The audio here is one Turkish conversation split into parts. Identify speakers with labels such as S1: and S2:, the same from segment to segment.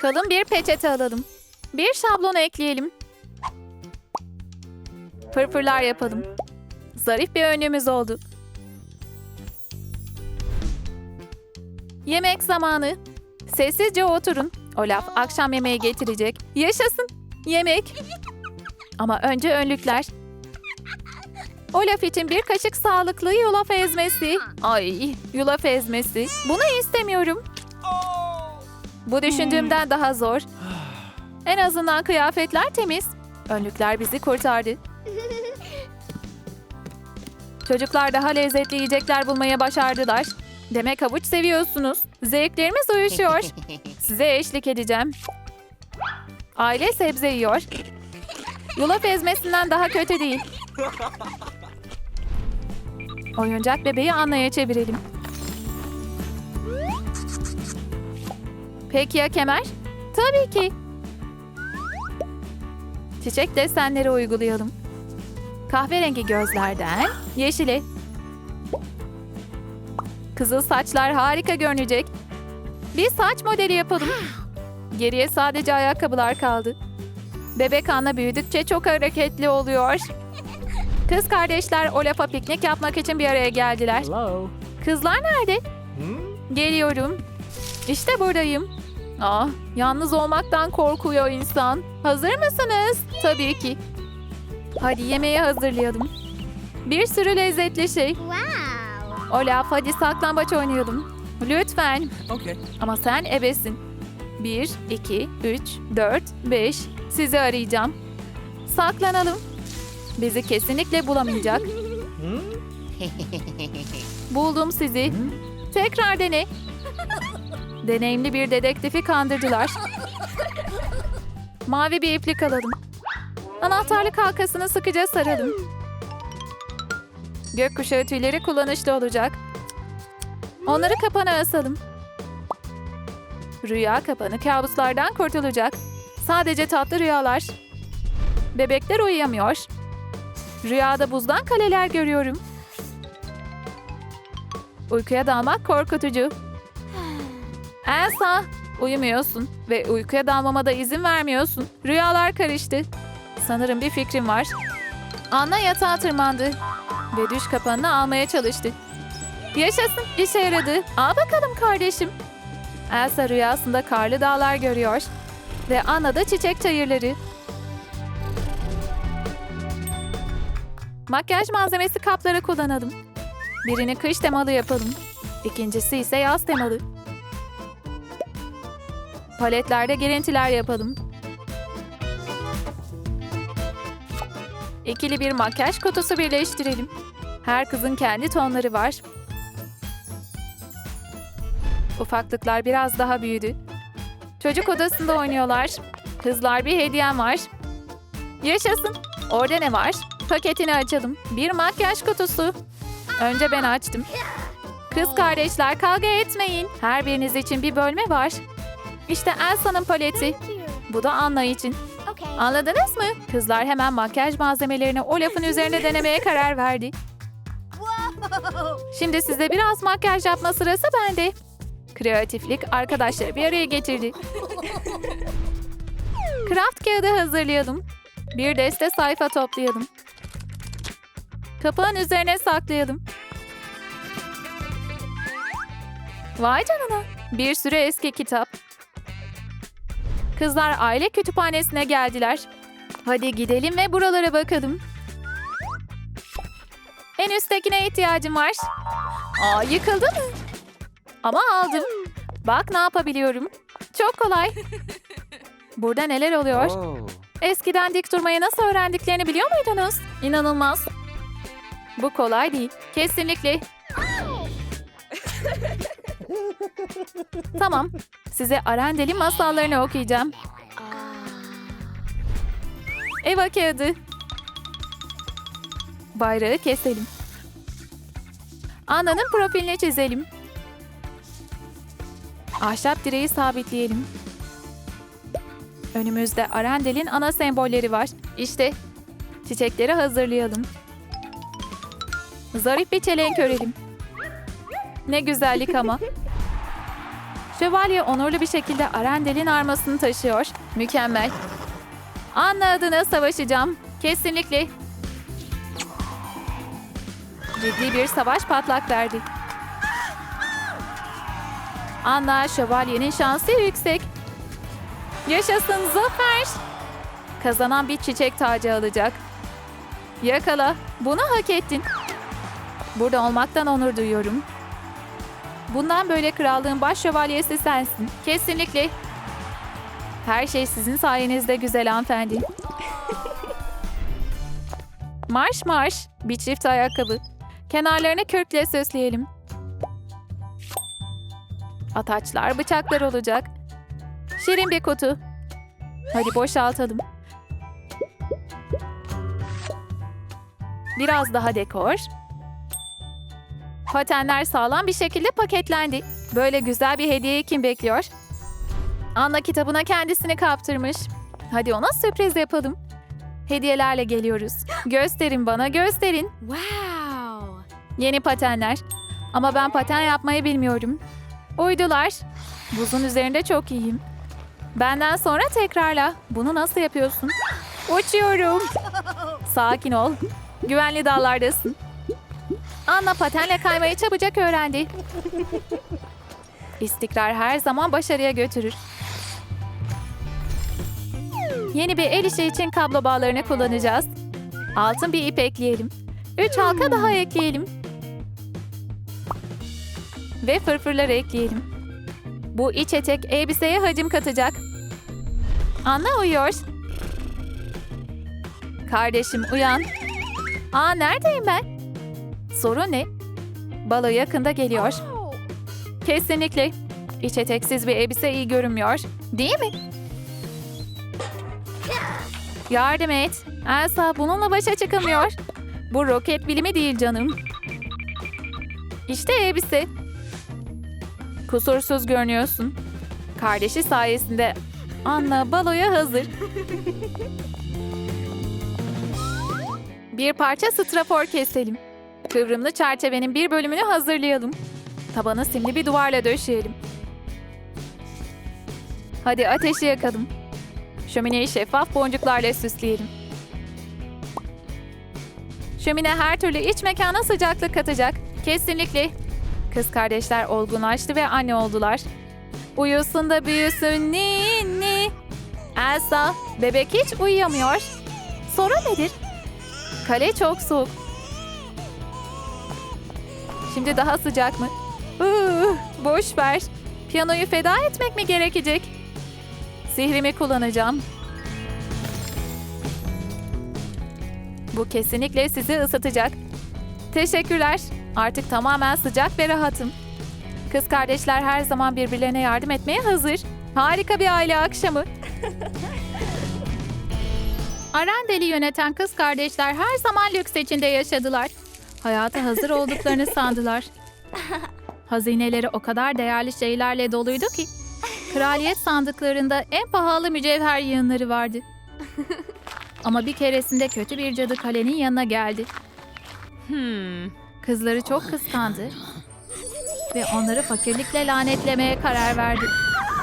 S1: Kalın bir peçete alalım. Bir şablon ekleyelim. Fırfırlar yapalım. Zarif bir önlüğümüz oldu. Yemek zamanı. Sessizce oturun. Olaf akşam yemeği getirecek. Yaşasın. Yemek. Ama önce önlükler. Olaf için bir kaşık sağlıklı yulaf ezmesi. Ay, yulaf ezmesi. Bunu istemiyorum. Bu düşündüğümden daha zor. En azından kıyafetler temiz. Önlükler bizi kurtardı. Çocuklar daha lezzetli yiyecekler bulmaya başardılar. Demek havuç seviyorsunuz. Zevklerimiz uyuşuyor. Size eşlik edeceğim. Aile sebze yiyor. Yulaf ezmesinden daha kötü değil. Oyuncak bebeği Anna'ya çevirelim. Peki ya kemer? Tabii ki. Çiçek desenleri uygulayalım. Kahverengi gözlerden yeşile. Kızıl saçlar harika görünecek. Bir saç modeli yapalım. Geriye sadece ayakkabılar kaldı. Bebek Anna büyüdükçe çok hareketli oluyor. Kız kardeşler Olaf'a piknik yapmak için bir araya geldiler.
S2: Hello.
S1: Kızlar nerede? Geliyorum. İşte buradayım. Ah, yalnız olmaktan korkuyor insan. Hazır mısınız? Tabii ki. Hadi yemeği hazırlayalım. Bir sürü lezzetli şey. Olaf hadi saklambaç oynayalım. Lütfen.
S2: Okay.
S1: Ama sen ebesin. 1, 2, 3, 4, 5. Sizi arayacağım. Saklanalım. Bizi kesinlikle bulamayacak. Buldum sizi. Tekrar dene. Deneyimli bir dedektifi kandırdılar. Mavi bir iplik alalım. Anahtarlık halkasını sıkıca saralım. Gökkuşağı tüyleri kullanışlı olacak. Onları kapana asalım. Rüya kapanı kabuslardan kurtulacak. Sadece tatlı rüyalar. Bebekler uyuyamıyor. Rüyada buzdan kaleler görüyorum. Uykuya dalmak korkutucu. Elsa, uyumuyorsun ve uykuya dalmama da izin vermiyorsun. Rüyalar karıştı. Sanırım bir fikrim var. Anna yatağa tırmandı ve düş kapanını almaya çalıştı. Yaşasın, işe yaradı. Al bakalım kardeşim. Elsa rüyasında karlı dağlar görüyor ve Anna da çiçek çayırları. Makyaj malzemesi kapları kullanalım. Birini kış temalı yapalım. İkincisi ise yaz temalı. Paletlerde girintiler yapalım. İkili bir makyaj kutusu birleştirelim. Her kızın kendi tonları var. Ufaklıklar biraz daha büyüdü. Çocuk odasında oynuyorlar. Kızlar bir hediyem var. Yaşasın. Orada ne var? Paketini açalım. Bir makyaj kutusu. Önce ben açtım. Kız kardeşler kavga etmeyin. Her biriniz için bir bölme var. İşte Elsa'nın paleti. Bu da Anna için. Anladınız mı? Kızlar hemen makyaj malzemelerini o lafın üzerine denemeye karar verdi. Şimdi size biraz makyaj yapma sırası bende. Kreatiflik arkadaşları bir araya getirdi. Kraft kağıdı hazırlayalım. Bir deste sayfa toplayalım. Kapağın üzerine saklayalım. Vay canına. Bir sürü eski kitap. Kızlar aile kütüphanesine geldiler. Hadi gidelim ve buralara bakalım. En üsttekine ihtiyacım var. Aa yıkıldı mı? Ama aldım. Bak ne yapabiliyorum. Çok kolay. Burada neler oluyor?
S2: Oh.
S1: Eskiden dik durmayı nasıl öğrendiklerini biliyor muydunuz? İnanılmaz. Bu kolay değil. Kesinlikle. Tamam. Size Arendel'in masallarını okuyacağım. Eva kağıdı. Bayrağı keselim. Anna'nın profilini çizelim. Ahşap direği sabitleyelim. Önümüzde Arendel'in ana sembolleri var. İşte çiçekleri hazırlayalım. Zarif bir çelenk örelim. Ne güzellik ama. Şövalye onurlu bir şekilde Arendel'in armasını taşıyor. Mükemmel. Anna adına savaşacağım. Kesinlikle. Ciddi bir savaş patlak verdi. Anna şövalyenin şansı yüksek. Yaşasın zafer. Kazanan bir çiçek tacı alacak. Yakala. Bunu hak ettin. Burada olmaktan onur duyuyorum. Bundan böyle krallığın baş şövalyesi sensin. Kesinlikle. Her şey sizin sayenizde güzel hanımefendi. Marş marş. Bir çift ayakkabı. Kenarlarını kürkle süsleyelim. Ataçlar, bıçaklar olacak. Şirin bir kutu. Hadi boşaltalım. Biraz daha dekor. Patenler sağlam bir şekilde paketlendi. Böyle güzel bir hediyeyi kim bekliyor? Anna kitabına kendisini kaptırmış. Hadi ona sürpriz yapalım. Hediyelerle geliyoruz. Gösterin bana, gösterin.
S2: Wow.
S1: Yeni patenler. Ama ben paten yapmayı bilmiyorum. Uydular. Buzun üzerinde çok iyiyim. Benden sonra tekrarla. Bunu nasıl yapıyorsun? Uçuyorum. Sakin ol. Güvenli dallardasın. Anna patenle kaymayı çabucak öğrendi. İstikrar her zaman başarıya götürür. Yeni bir el işi için kablo bağlarını kullanacağız. Altın bir ip ekleyelim. Üç halka daha ekleyelim. Ve fırfırları ekleyelim. Bu iç etek elbiseye hacim katacak. Anna uyuyor. Kardeşim uyan. Aa neredeyim ben? Sorun ne? Balo yakında geliyor. Kesinlikle. İç eteksiz bir elbise iyi görünmüyor. Değil mi? Yardım et. Elsa bununla başa çıkamıyor. Bu roket bilimi değil canım. İşte elbise. Kusursuz görünüyorsun. Kardeşi sayesinde Anna baloya hazır. Bir parça strafor keselim. Kıvrımlı çerçevenin bir bölümünü hazırlayalım. Tabanı simli bir duvarla döşeyelim. Hadi ateşi yakalım. Şömineyi şeffaf boncuklarla süsleyelim. Şömine her türlü iç mekana sıcaklık katacak. Kesinlikle. Kız kardeşler olgunlaştı ve anne oldular. Uyusun da büyüsün ninni. Elsa, bebek hiç uyuyamıyor. Sorun nedir? Kale çok soğuk. Şimdi daha sıcak mı? Iı, boş ver. Piyanoyu feda etmek mi gerekecek? Sihrimi kullanacağım. Bu kesinlikle sizi ısıtacak. Teşekkürler. Artık tamamen sıcak ve rahatım. Kız kardeşler her zaman birbirlerine yardım etmeye hazır. Harika bir aile akşamı. Arendel'i yöneten kız kardeşler her zaman lüks içinde yaşadılar. Hayata hazır olduklarını sandılar. Hazineleri o kadar değerli şeylerle doluydu ki kraliyet sandıklarında en pahalı mücevher yığınları vardı. Ama bir keresinde kötü bir cadı kalenin yanına geldi.
S2: Hmm.
S1: Kızları çok kıskandı ve onları fakirlikle lanetlemeye karar verdi.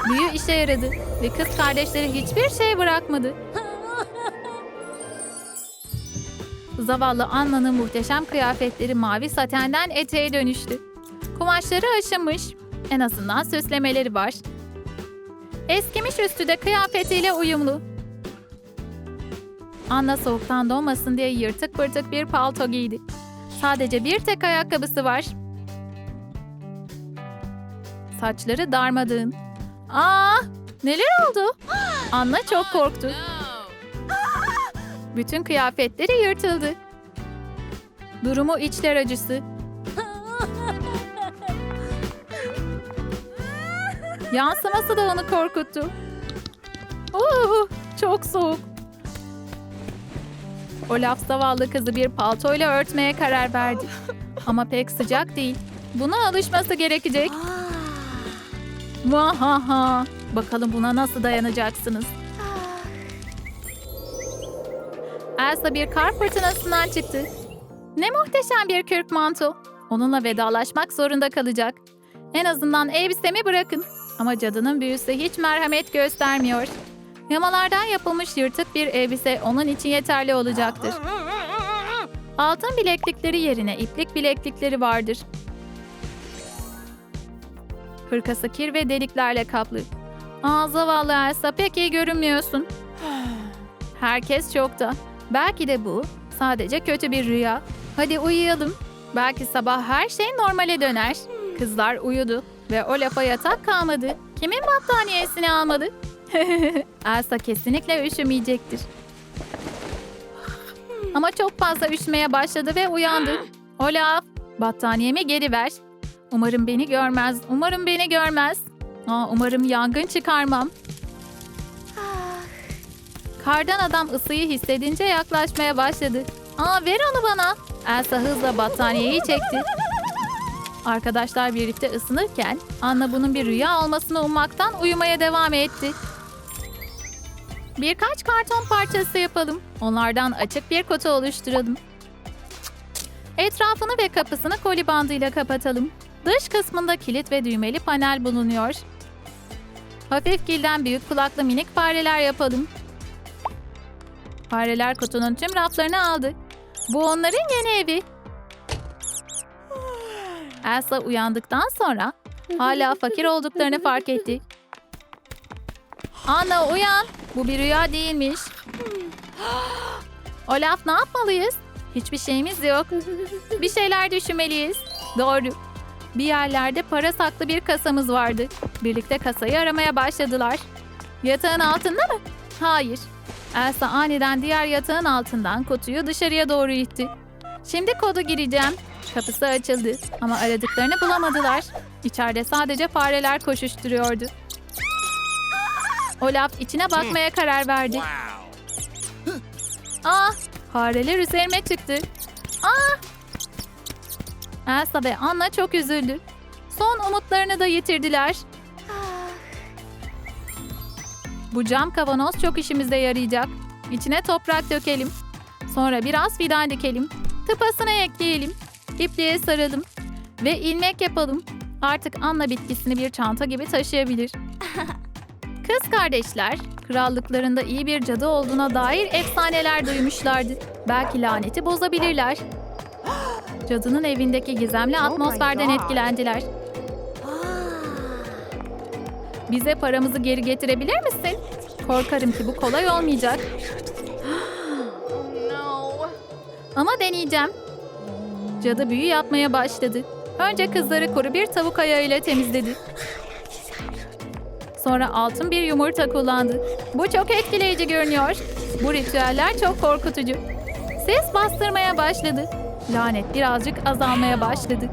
S1: Büyü işe yaradı ve kız kardeşleri hiçbir şey bırakmadı. Zavallı Anna'nın muhteşem kıyafetleri mavi satenden eteğe dönüştü. Kumaşları aşınmış. En azından süslemeleri var. Eskimiş üstü de kıyafetiyle uyumlu. Anna soğuktan donmasın diye yırtık pırtık bir palto giydi. Sadece bir tek ayakkabısı var. Saçları darmadığın. Aa, neler oldu? Anna çok korktu. Bütün kıyafetleri yırtıldı. Durumu içler acısı. Yansıması da onu korkuttu. Oo, çok soğuk. Olaf zavallı kızı bir paltoyla örtmeye karar verdi. Ama pek sıcak değil. Buna alışması gerekecek. Vahaha. Bakalım buna nasıl dayanacaksınız? Elsa bir kar fırtınasından çıktı. Ne muhteşem bir kürk manto. Onunla vedalaşmak zorunda kalacak. En azından elbisemi bırakın. Ama cadının büyüsü hiç merhamet göstermiyor. Yamalardan yapılmış yırtık bir elbise onun için yeterli olacaktır. Altın bileklikleri yerine iplik bileklikleri vardır. Hırkası kir ve deliklerle kaplı. Aa zavallı Elsa pek iyi görünmüyorsun. Herkes şokta. Belki de bu sadece kötü bir rüya. Hadi uyuyalım. Belki sabah her şey normale döner. Kızlar uyudu ve o lafa yatak kalmadı. Kimin battaniyesini almadı? Elsa kesinlikle üşümeyecektir. Ama çok fazla üşümeye başladı ve uyandı. Olaf, battaniyemi geri ver. Umarım beni görmez. Umarım beni görmez. Aa, umarım yangın çıkarmam. Kardan adam ısıyı hissedince yaklaşmaya başladı. Aa ver onu bana. Elsa hızla battaniyeyi çekti. Arkadaşlar birlikte ısınırken Anna bunun bir rüya olmasını ummaktan uyumaya devam etti. Birkaç karton parçası yapalım. Onlardan açık bir kutu oluşturalım. Etrafını ve kapısını koli bandıyla kapatalım. Dış kısmında kilit ve düğmeli panel bulunuyor. Hafif gilden büyük kulaklı minik fareler yapalım. Fareler kutunun tüm raflarını aldı. Bu onların yeni evi. Elsa uyandıktan sonra hala fakir olduklarını fark etti. Anna uyan. Bu bir rüya değilmiş. Olaf ne yapmalıyız? Hiçbir şeyimiz yok. Bir şeyler düşünmeliyiz. Doğru. Bir yerlerde para saklı bir kasamız vardı. Birlikte kasayı aramaya başladılar. Yatağın altında mı? Hayır. Elsa aniden diğer yatağın altından kutuyu dışarıya doğru itti. Şimdi kodu gireceğim. Kapısı açıldı ama aradıklarını bulamadılar. İçeride sadece fareler koşuşturuyordu. Olaf içine bakmaya karar verdi. Aa, fareler üzerime çıktı. Aa! Elsa ve Anna çok üzüldü. Son umutlarını da yitirdiler. Bu cam kavanoz çok işimize yarayacak. İçine toprak dökelim. Sonra biraz fidan dikelim. Tıpasına ekleyelim. İpliğe saralım. Ve ilmek yapalım. Artık Anna bitkisini bir çanta gibi taşıyabilir. Kız kardeşler, krallıklarında iyi bir cadı olduğuna dair efsaneler duymuşlardı. Belki laneti bozabilirler. Cadının evindeki gizemli atmosferden etkilendiler. Bize paramızı geri getirebilir misin? Korkarım ki bu kolay olmayacak.
S2: No.
S1: Ama deneyeceğim. Cadı büyü yapmaya başladı. Önce kızları kuru bir tavuk ayağıyla temizledi. Sonra altın bir yumurta kullandı. Bu çok etkileyici görünüyor. Bu ritüeller çok korkutucu. Ses bastırmaya başladı. Lanet birazcık azalmaya başladı.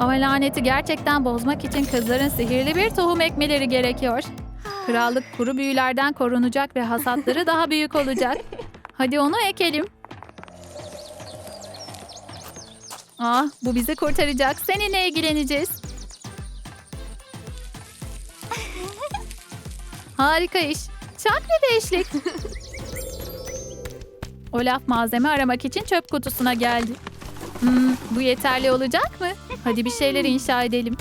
S1: Ama laneti gerçekten bozmak için kızların sihirli bir tohum ekmeleri gerekiyor. Krallık kuru büyülerden korunacak ve hasatları daha büyük olacak. Hadi onu ekelim. Ah, bu bizi kurtaracak. Seninle ilgileneceğiz. Harika iş. Çak bir beşlik. Olaf malzeme aramak için çöp kutusuna geldi. Hmm, bu yeterli olacak mı? Hadi bir şeyler inşa edelim.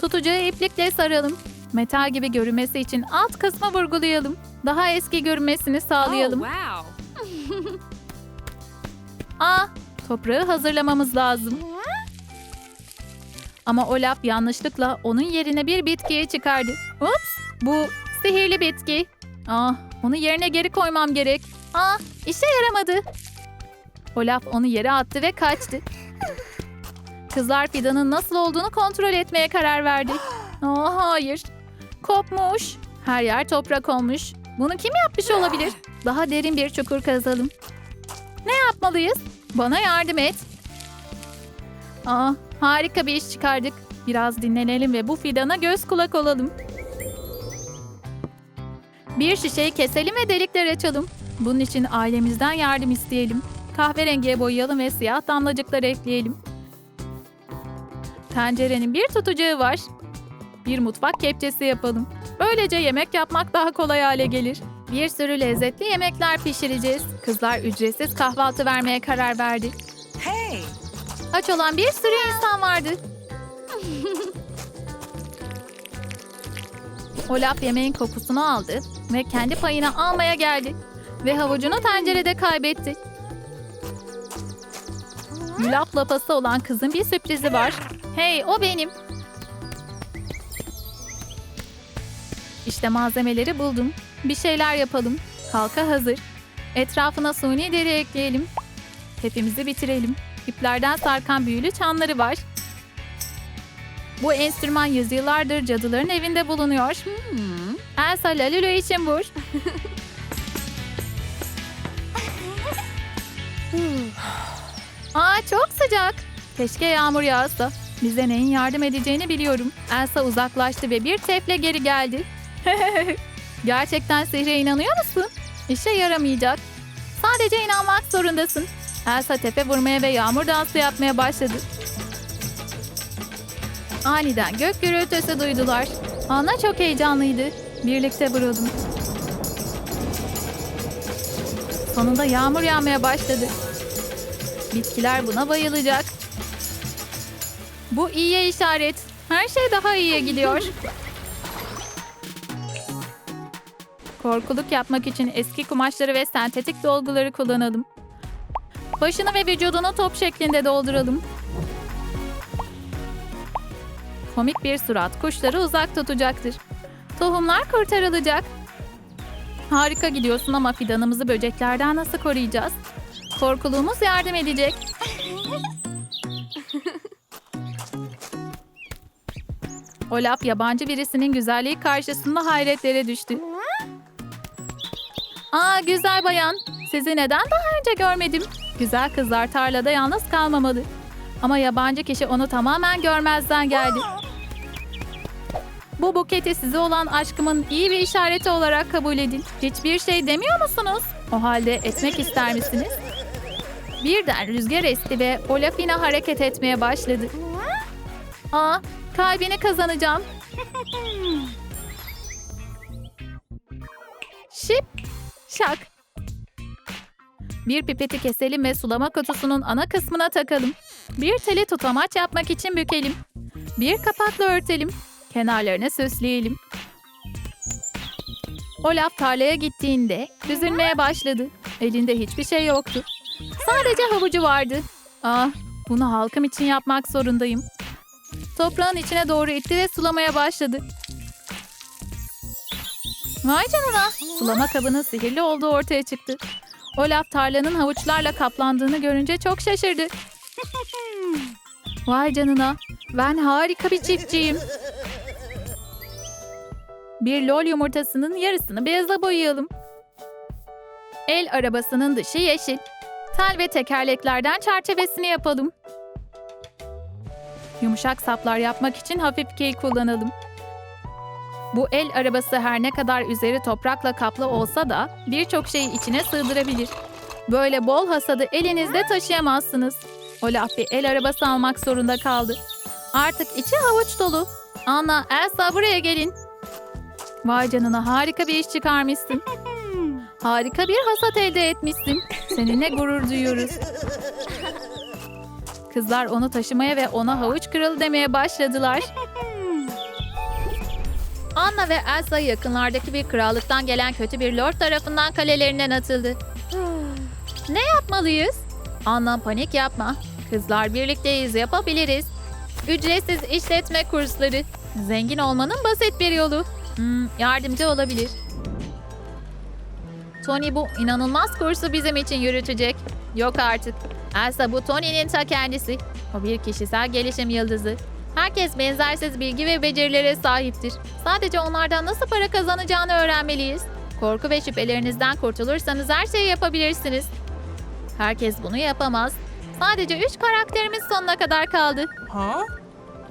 S1: Tutucuyu iplikle saralım. Metal gibi görünmesi için alt kısmı vurgulayalım. Daha eski görünmesini sağlayalım.
S2: Oh, wow.
S1: Aa, toprağı hazırlamamız lazım. Ama Olaf yanlışlıkla onun yerine bir bitkiyi çıkardı. Ups, bu sihirli bitki. Ah, onu yerine geri koymam gerek. Aa, işe yaramadı. Olaf onu yere attı ve kaçtı. Kızlar fidanın nasıl olduğunu kontrol etmeye karar verdi. Aa, hayır. Kopmuş. Her yer toprak olmuş. Bunu kim yapmış olabilir? Daha derin bir çukur kazalım. Ne yapmalıyız? Bana yardım et. Aa, harika bir iş çıkardık. Biraz dinlenelim ve bu fidana göz kulak olalım. Bir şişeyi keselim ve delikler açalım. Bunun için ailemizden yardım isteyelim. Kahverengiye boyayalım ve siyah damlacıklar ekleyelim. Tencerenin bir tutacağı var. Bir mutfak kepçesi yapalım. Böylece yemek yapmak daha kolay hale gelir. Bir sürü lezzetli yemekler pişireceğiz. Kızlar ücretsiz kahvaltı vermeye karar verdi.
S3: Hey!
S1: Aç olan bir sürü insan vardı. Olaf yemeğin kokusunu aldı ve kendi payını almaya geldi. Ve havucunu tencerede kaybetti. Yulaf lapası olan kızın bir sürprizi var. Hey o benim. İşte malzemeleri buldum. Bir şeyler yapalım. Halka hazır. Etrafına suni deri ekleyelim. Hepimizi bitirelim. İplerden sarkan büyülü çanları var. Bu enstrüman yüzyıllardır cadıların evinde bulunuyor.
S2: Hmm.
S1: Elsa Lalulu için vur. Aa çok sıcak. Keşke yağmur yağsa. Bize neyin yardım edeceğini biliyorum. Elsa uzaklaştı ve bir tefle geri geldi. Gerçekten sihre inanıyor musun? İşe yaramayacak. Sadece inanmak zorundasın. Elsa tepe vurmaya ve yağmur dansı yapmaya başladı. Aniden gök gürültüsü duydular. Anna çok heyecanlıydı. Birlikte vuralım. Sonunda yağmur yağmaya başladı. Bitkiler buna bayılacak. Bu iyiye işaret. Her şey daha iyiye gidiyor. Korkuluk yapmak için eski kumaşları ve sentetik dolguları kullanalım. Başını ve vücudunu top şeklinde dolduralım. Komik bir surat kuşları uzak tutacaktır. Tohumlar kurtarılacak. Harika gidiyorsun ama fidanımızı böceklerden nasıl koruyacağız? Korkuluğumuz yardım edecek. Olaf yabancı birisinin güzelliği karşısında hayretlere düştü. Aa güzel bayan. Sizi neden daha önce görmedim? Güzel kızlar tarlada yalnız kalmamalı. Ama yabancı kişi onu tamamen görmezden geldi. Bu buketi size olan aşkımın iyi bir işareti olarak kabul edin. Hiçbir şey demiyor musunuz? O halde etmek ister misiniz? Birden rüzgar esti ve Olafina hareket etmeye başladı. Aa, kalbini kazanacağım. Şip, şak. Bir pipeti keselim ve sulama kutusunun ana kısmına takalım. Bir teli tutamaç yapmak için bükelim. Bir kapakla örtelim. Kenarlarını süsleyelim. Olaf tarlaya gittiğinde üzülmeye başladı. Elinde hiçbir şey yoktu. Sadece havucu vardı. Ah, bunu halkım için yapmak zorundayım. Toprağın içine doğru itti ve sulamaya başladı. Vay canına, sulama kabının sihirli olduğu ortaya çıktı. Olaf tarlanın havuçlarla kaplandığını görünce çok şaşırdı. Vay canına, ben harika bir çiftçiyim. Bir lol yumurtasının yarısını beyaza boyayalım. El arabasının dışı yeşil. Tel ve tekerleklerden çerçevesini yapalım. Yumuşak saplar yapmak için hafif kil kullanalım. Bu el arabası her ne kadar üzeri toprakla kaplı olsa da birçok şeyi içine sığdırabilir. Böyle bol hasadı elinizde taşıyamazsınız. Olaf bir el arabası almak zorunda kaldı. Artık içi havuç dolu. Anna, Elsa buraya gelin. Vay canına harika bir iş çıkarmışsın. Harika bir hasat elde etmişsin. Seninle gurur duyuyoruz. Kızlar onu taşımaya ve ona havuç kralı demeye başladılar. Anna ve Elsa yakınlardaki bir krallıktan gelen kötü bir lord tarafından kalelerinden atıldı. Ne yapmalıyız? Anna panik yapma. Kızlar birlikteyiz yapabiliriz. Ücretsiz işletme kursları. Zengin olmanın basit bir yolu. Hmm, yardımcı olabilir. Tony bu inanılmaz kursu bizim için yürütecek. Yok artık. Elsa bu Tony'nin ta kendisi. O bir kişisel gelişim yıldızı. Herkes benzersiz bilgi ve becerilere sahiptir. Sadece onlardan nasıl para kazanacağını öğrenmeliyiz. Korku ve şüphelerinizden kurtulursanız her şeyi yapabilirsiniz. Herkes bunu yapamaz. Sadece üç karakterimiz sonuna kadar kaldı.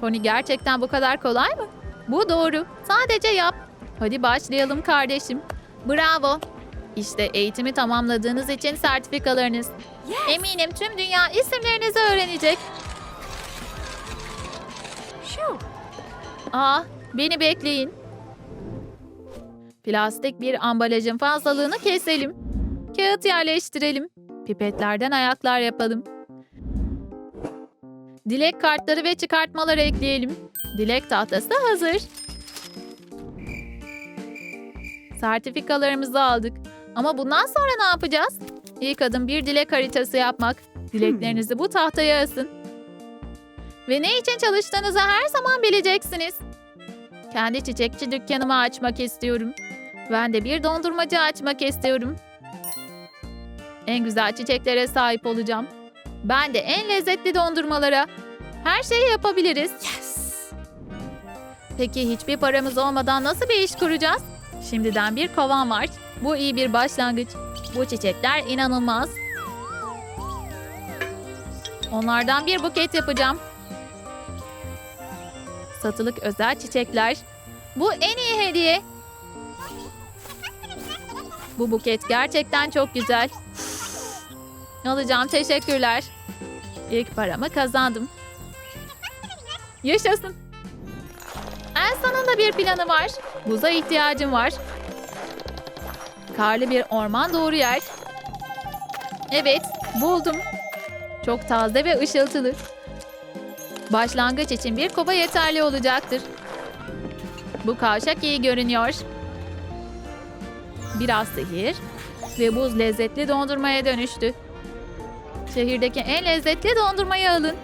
S1: Tony gerçekten bu kadar kolay mı? Bu doğru. Sadece yap. Hadi başlayalım kardeşim. Bravo. İşte eğitimi tamamladığınız için sertifikalarınız. Eminim tüm dünya isimlerinizi öğrenecek.
S2: Shoo.
S1: Aa, beni bekleyin. Plastik bir ambalajın fazlalığını keselim. Kağıt yerleştirelim. Pipetlerden ayaklar yapalım. Dilek kartları ve çıkartmaları ekleyelim. Dilek tahtası hazır. Sertifikalarımızı aldık. Ama bundan sonra ne yapacağız? İlk adım bir dilek haritası yapmak. Dileklerinizi bu tahtaya asın. Ve ne için çalıştığınızı her zaman bileceksiniz. Kendi çiçekçi dükkanımı açmak istiyorum. Ben de bir dondurmacı açmak istiyorum. En güzel çiçeklere sahip olacağım. Ben de en lezzetli dondurmalara. Her şeyi yapabiliriz. Peki hiçbir paramız olmadan nasıl bir iş kuracağız? Şimdiden bir kovan var. Bu iyi bir başlangıç. Bu çiçekler inanılmaz. Onlardan bir buket yapacağım. Satılık özel çiçekler. Bu en iyi hediye. Bu buket gerçekten çok güzel. Alacağım teşekkürler. İlk paramı kazandım. Yaşasın. Elsa'nın da bir planı var. Buza ihtiyacım var. Karlı bir orman doğru yer. Evet, buldum. Çok taze ve ışıltılı. Başlangıç için bir kova yeterli olacaktır. Bu kavşak iyi görünüyor. Biraz sihir ve buz lezzetli dondurmaya dönüştü. Şehirdeki en lezzetli dondurmayı alın.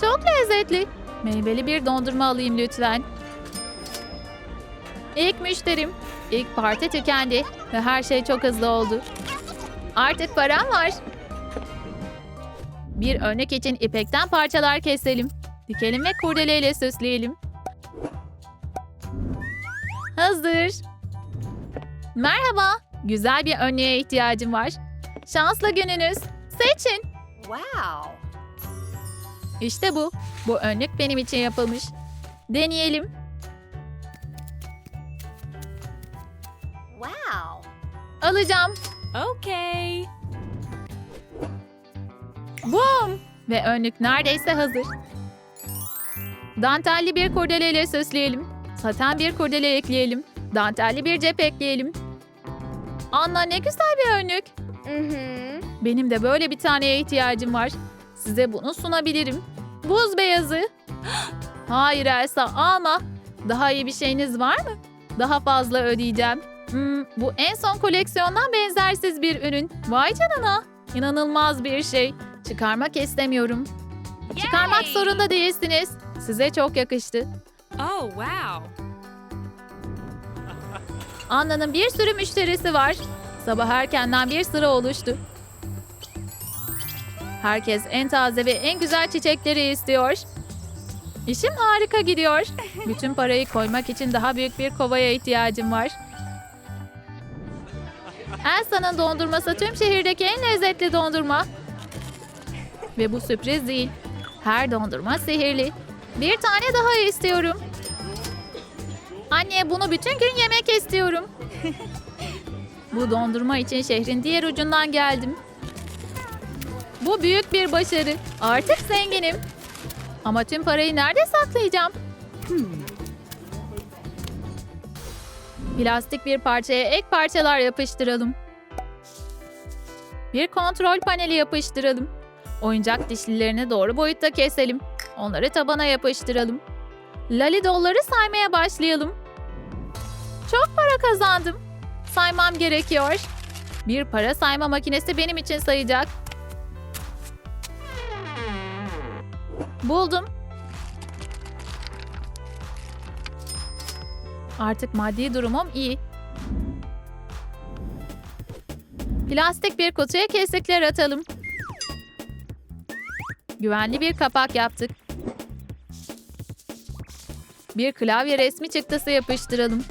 S1: Çok lezzetli. Meyveli bir dondurma alayım lütfen. İlk müşterim. İlk parti tükendi ve her şey çok hızlı oldu. Artık param var. Bir örnek için ipekten parçalar keselim. Dikelim ve kurdeleyle süsleyelim. Hazır. Merhaba. Güzel bir önlüğe ihtiyacım var. Şanslı gününüz. Seçin.
S2: Wow.
S1: İşte bu. Bu önlük benim için yapılmış. Deneyelim. Alacağım.
S2: Okay.
S1: Boom! Ve önlük neredeyse hazır. Dantelli bir kurdeleyle süsleyelim. Saten bir kurdele ekleyelim. Dantelli bir cep ekleyelim. Anna ne güzel bir önlük. Benim de böyle bir taneye ihtiyacım var. Size bunu sunabilirim. Buz beyazı. Hayır Elsa alma. Daha iyi bir şeyiniz var mı? Daha fazla ödeyeceğim. Hmm, bu en son koleksiyondan benzersiz bir ürün. Vay canına. İnanılmaz bir şey. Çıkarmak istemiyorum. Çıkarmak
S2: Yay!
S1: zorunda değilsiniz. Size çok yakıştı.
S2: Oh, wow.
S1: Anna'nın bir sürü müşterisi var. Sabah erkenden bir sıra oluştu. Herkes en taze ve en güzel çiçekleri istiyor. İşim harika gidiyor. Bütün parayı koymak için daha büyük bir kovaya ihtiyacım var. Elsa'nın dondurması tüm şehirdeki en lezzetli dondurma. Ve bu sürpriz değil. Her dondurma sihirli. Bir tane daha istiyorum. Anne bunu bütün gün yemek istiyorum. Bu dondurma için şehrin diğer ucundan geldim. Bu büyük bir başarı. Artık zenginim. Ama tüm parayı nerede saklayacağım? Plastik bir parçaya ek parçalar yapıştıralım. Bir kontrol paneli yapıştıralım. Oyuncak dişlilerini doğru boyutta keselim. Onları tabana yapıştıralım. Lali dolları saymaya başlayalım. Çok para kazandım. Saymam gerekiyor. Bir para sayma makinesi benim için sayacak. Buldum. Artık maddi durumum iyi. Plastik bir kutuya kesikler atalım. Güvenli bir kapak yaptık. Bir klavye resmi çıktısı yapıştıralım.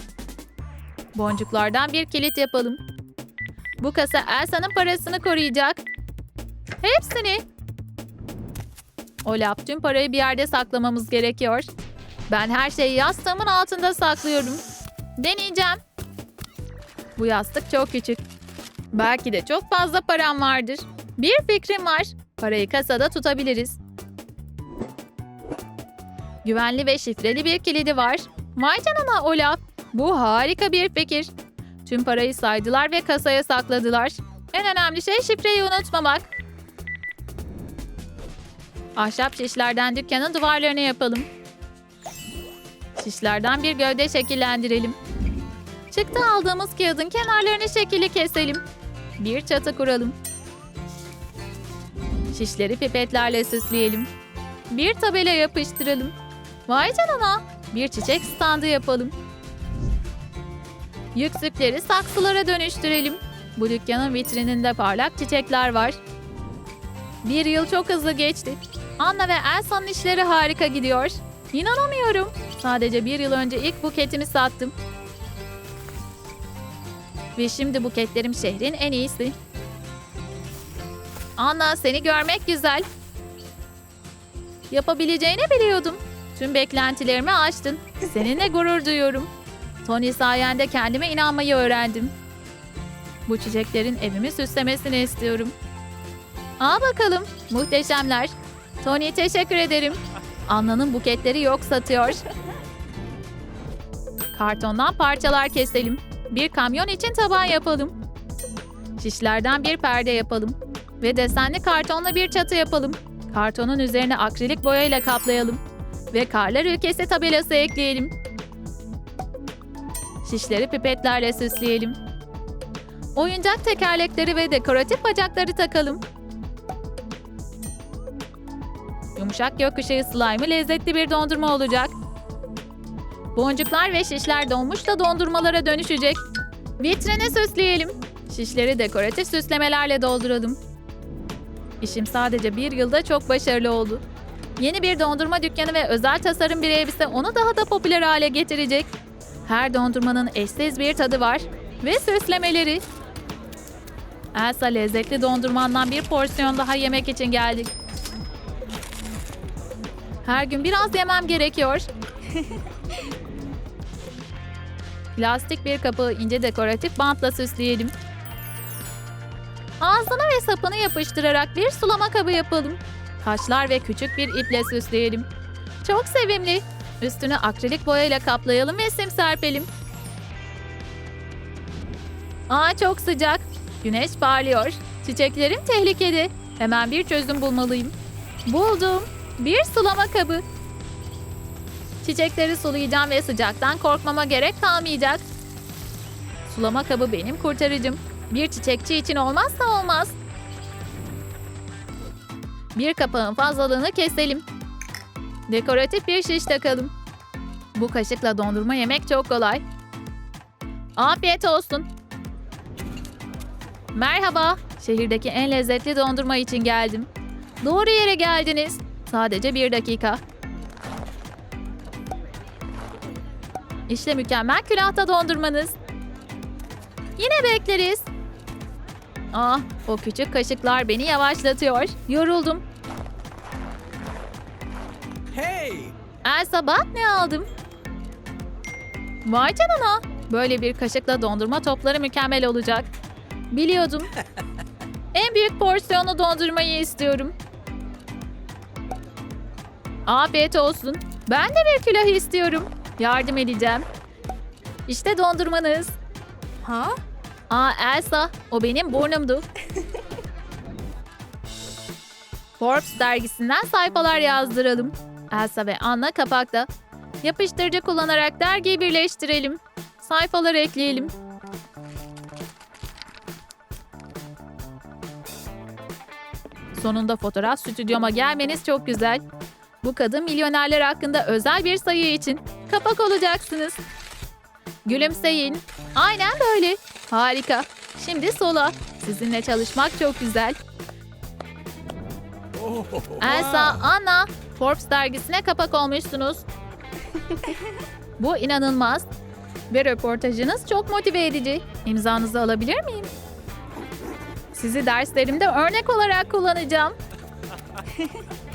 S1: Boncuklardan bir kilit yapalım. Bu kasa Elsa'nın parasını koruyacak. Hepsini. Olaf tüm parayı bir yerde saklamamız gerekiyor. Ben her şeyi yastığımın altında saklıyorum. Deneyeceğim. Bu yastık çok küçük. Belki de çok fazla param vardır. Bir fikrim var. Parayı kasada tutabiliriz. Güvenli ve şifreli bir kilidi var. Vay canına Olaf. Bu harika bir fikir. Tüm parayı saydılar ve kasaya sakladılar. En önemli şey şifreyi unutmamak. Ahşap şişlerden dükkanın duvarlarını yapalım. Şişlerden bir gövde şekillendirelim. Çıktı aldığımız kağıdın kenarlarını şekilli keselim. Bir çatı kuralım. Şişleri pipetlerle süsleyelim. Bir tabela yapıştıralım. Vay canına. Bir çiçek standı yapalım. Yüksükleri saksılara dönüştürelim. Bu dükkanın vitrininde parlak çiçekler var. Bir yıl çok hızlı geçti. Anna ve Elsa'nın işleri harika gidiyor. İnanamıyorum. Sadece bir yıl önce ilk buketimi sattım. Ve şimdi buketlerim şehrin en iyisi. Anna seni görmek güzel. Yapabileceğini biliyordum. Tüm beklentilerimi aştın. Seninle gurur duyuyorum. Tony sayende kendime inanmayı öğrendim. Bu çiçeklerin evimi süslemesini istiyorum. Aa bakalım. Muhteşemler. Tony teşekkür ederim. Anna'nın buketleri yok satıyor. Kartondan parçalar keselim. Bir kamyon için taban yapalım. Şişlerden bir perde yapalım. Ve desenli kartonla bir çatı yapalım. Kartonun üzerine akrilik boyayla kaplayalım. Ve karlar ülkesi tabelası ekleyelim. Şişleri pipetlerle süsleyelim. Oyuncak tekerlekleri ve dekoratif bacakları takalım. Yumuşak gökkuşağı slime'ı lezzetli bir dondurma olacak. Boncuklar ve şişler donmuş da dondurmalara dönüşecek. Vitrini süsleyelim. Şişleri dekoratif süslemelerle dolduralım. İşim sadece bir yılda çok başarılı oldu. Yeni bir dondurma dükkanı ve özel tasarım bir elbise onu daha da popüler hale getirecek. Her dondurmanın eşsiz bir tadı var. Ve süslemeleri. Elsa lezzetli dondurmandan bir porsiyon daha yemek için geldik. Her gün biraz yemem gerekiyor. Plastik bir kapı ince dekoratif bantla süsleyelim. Ağzını ve sapını yapıştırarak bir sulama kabı yapalım. Taşlar ve küçük bir iple süsleyelim. Çok sevimli. Üstünü akrilik boyayla kaplayalım ve sim serpelim. Aa çok sıcak. Güneş parlıyor. Çiçeklerim tehlikede. Hemen bir çözüm bulmalıyım. Buldum. Bir sulama kabı. Çiçekleri sulayacağım ve sıcaktan korkmama gerek kalmayacak. Sulama kabı benim kurtarıcım. Bir çiçekçi için olmazsa olmaz. Bir kapağın fazlalığını keselim. Dekoratif bir şiş takalım. Bu kaşıkla dondurma yemek çok kolay. Afiyet olsun. Merhaba. Şehirdeki en lezzetli dondurma için geldim. Doğru yere geldiniz. Sadece bir dakika. İşte mükemmel külahta dondurmanız. Yine bekleriz. Ah, o küçük kaşıklar beni yavaşlatıyor. Yoruldum.
S3: Hey!
S1: Elsa bak ne aldım. Vay canına. Böyle bir kaşıkla dondurma topları mükemmel olacak. Biliyordum. En büyük porsiyonu dondurmayı istiyorum. Afiyet olsun. Ben de bir külah istiyorum. Yardım edeceğim. İşte dondurmanız.
S2: Huh?
S1: Aa Elsa, o benim burnumdu. Forbes dergisinden sayfalar yazdıralım. Elsa ve Anna kapakta. Yapıştırıcı kullanarak dergiyi birleştirelim. Sayfaları ekleyelim. Sonunda fotoğraf stüdyoma gelmeniz çok güzel. Bu kadın milyonerler hakkında özel bir sayı için kapak olacaksınız. Gülümseyin. Aynen böyle. Harika. Şimdi sola. Sizinle çalışmak çok güzel. Elsa, Anna, Forbes dergisine kapak olmuşsunuz. Bu inanılmaz. Ve röportajınız çok motive edici. İmzanızı alabilir miyim? Sizi derslerimde örnek olarak kullanacağım.